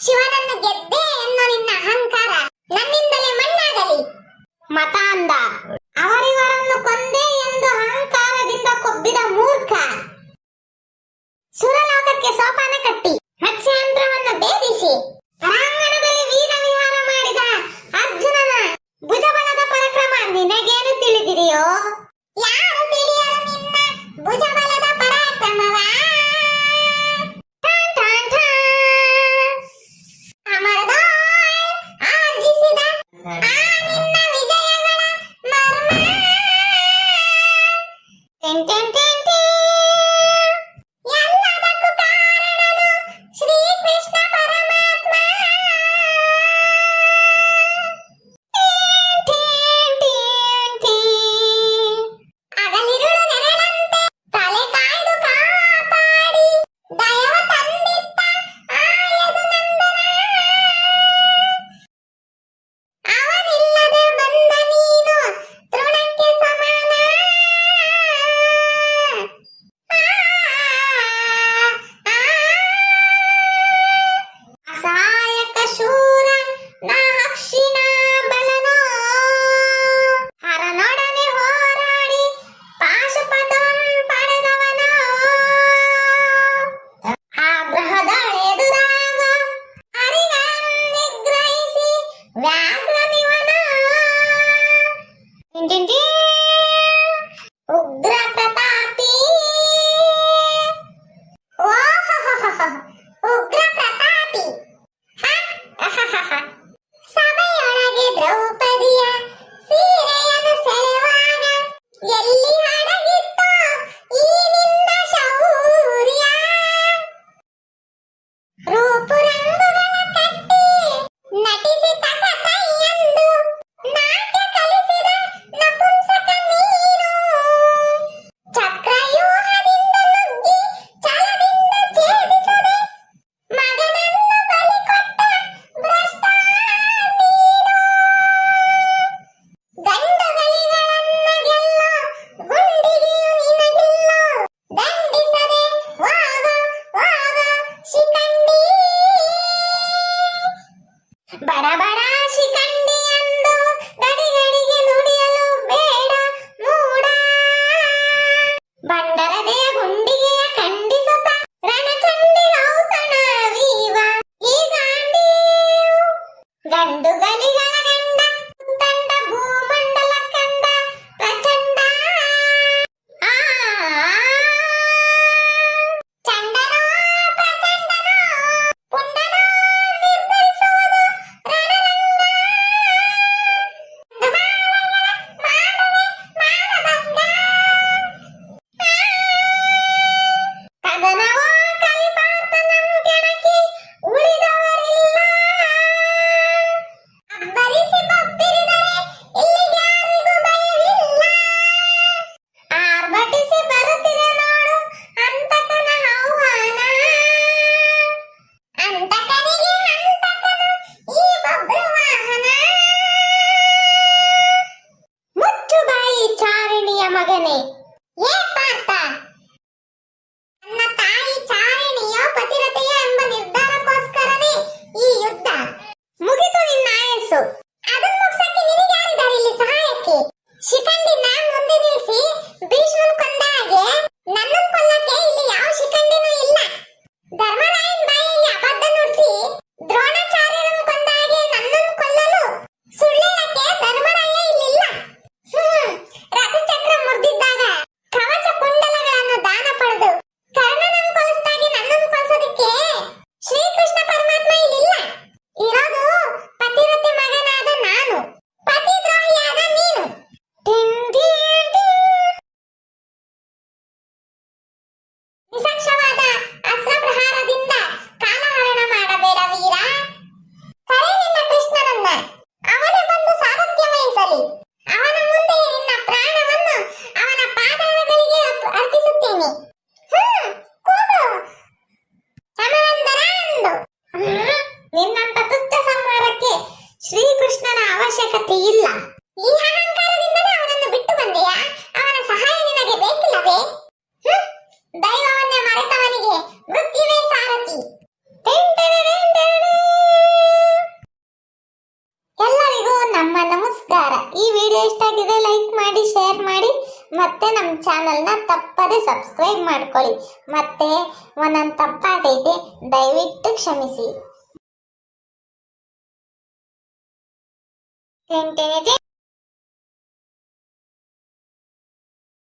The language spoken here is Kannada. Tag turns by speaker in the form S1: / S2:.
S1: ಶಿವನನ್ನು ಗೆದ್ದೆ ಎನ್ನು ನಿನ್ನ ಅಹಂಕಾರ ನನ್ನಿಂದಲೇ ಮಣ್ಣಾಗಲಿ. ಮತ ಅಂದ Round மகனே ಹೋಗ್ತೀನಿ ನಿನ್ನಂತ ತುಚ್ಛ ಸಂಹಾರಕ್ಕೆ ಶ್ರೀಕೃಷ್ಣನ ಅವಶ್ಯಕತೆ ಇಲ್ಲ. ಈ ಅಹಂಕಾರದಿಂದಲೇ ಅವನನ್ನು ಬಿಟ್ಟು ಬಂದೆಯಾ? ಅವನ ಸಹಾಯ ನಿನಗೆ ಬೇಕಿಲ್ಲವೇ? ದೈವವನ್ನೇ ಮರೆತವನಿಗೆ ಮೃತ್ಯುವೇ ಸಾರಥಿ. ಎಲ್ಲರಿಗೂ ನಮ್ಮ ನಮಸ್ಕಾರ. ಈ ವಿಡಿಯೋ ಇಷ್ಟ ಆಗಿದೆ ಲೈಕ್ ಮಾಡಿ. ಮತ್ತೆ ನಮ್ಮ ಚಾನಲ್ನ ತಪ್ಪದೆ ಸಬ್ಸ್ಕ್ರೈಬ್ ಮಾಡ್ಕೊಳ್ಳಿ. ಮತ್ತೆ ಒಂದೊಂದು ತಪ್ಪಾಗೈತೆ ದಯವಿಟ್ಟು ಕ್ಷಮಿಸಿ.